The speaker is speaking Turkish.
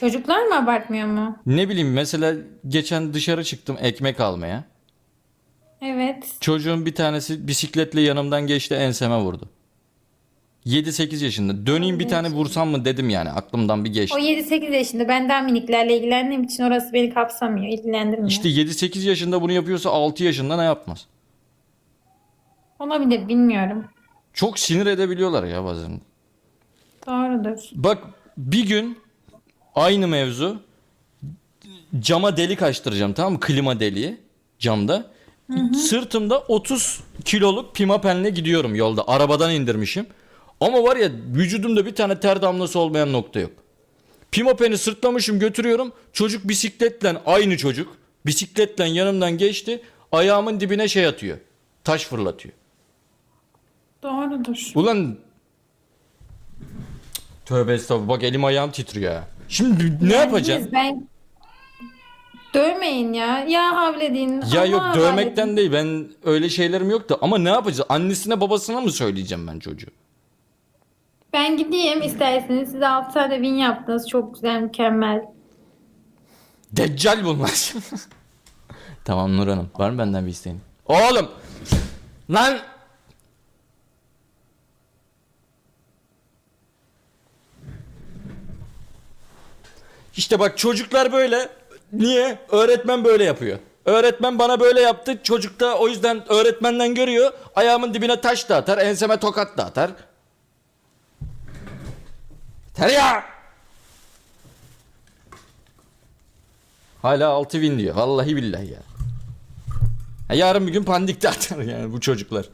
Çocuklar mı abartmıyor mu? Ne bileyim mesela geçen dışarı çıktım ekmek almaya. Evet. Çocuğun bir tanesi bisikletle yanımdan geçti enseme vurdu. 7-8 yaşında. Döneyim bir tane vursam mı dedim yani aklımdan bir O geçti. 7-8 yaşında. Ben daha miniklerle ilgilendiğim için orası beni kapsamıyor. ilgilendirmiyor. İşte 7-8 yaşında bunu yapıyorsa 6 yaşında ne yapmaz? Olabilir bilmiyorum. Çok sinir edebiliyorlar ya bazen. Doğrudur. Bak bir gün aynı mevzu cama delik açtıracağım tamam mı? Klima deliği camda. Sırtımda 30 kiloluk pimapenle gidiyorum yolda. Arabadan indirmişim. Ama var ya vücudumda bir tane ter damlası olmayan nokta yok. Pimapeni sırtlamışım götürüyorum. Çocuk bisikletle aynı çocuk. Bisikletle yanımdan geçti. Ayağımın dibine şey atıyor. Taş fırlatıyor. Doğrudur. Ulan Tövbe estağfurullah. Bak elim ayağım titriyor ya. Şimdi ne yapacaksın? Biz Ben dövmeyin ya. Ya havledin. Ya Allah yok havledin. dövmekten değil. Ben öyle şeylerim yok da ama ne yapacağız? Annesine babasına mı söyleyeceğim ben çocuğu? Ben gideyim isterseniz. Siz 6 tane win yaptınız. Çok güzel, mükemmel. Deccal bunlar. tamam Nur Hanım. Var mı benden bir isteğin? Oğlum! Lan! İşte bak çocuklar böyle. Niye? Öğretmen böyle yapıyor. Öğretmen bana böyle yaptı. Çocuk da o yüzden öğretmenden görüyor. Ayağımın dibine taş da atar. Enseme tokat da atar. Yeter ya! Hala 6000 diyor. Vallahi billahi ya. Ha, yarın bir gün pandik de atar yani bu çocuklar.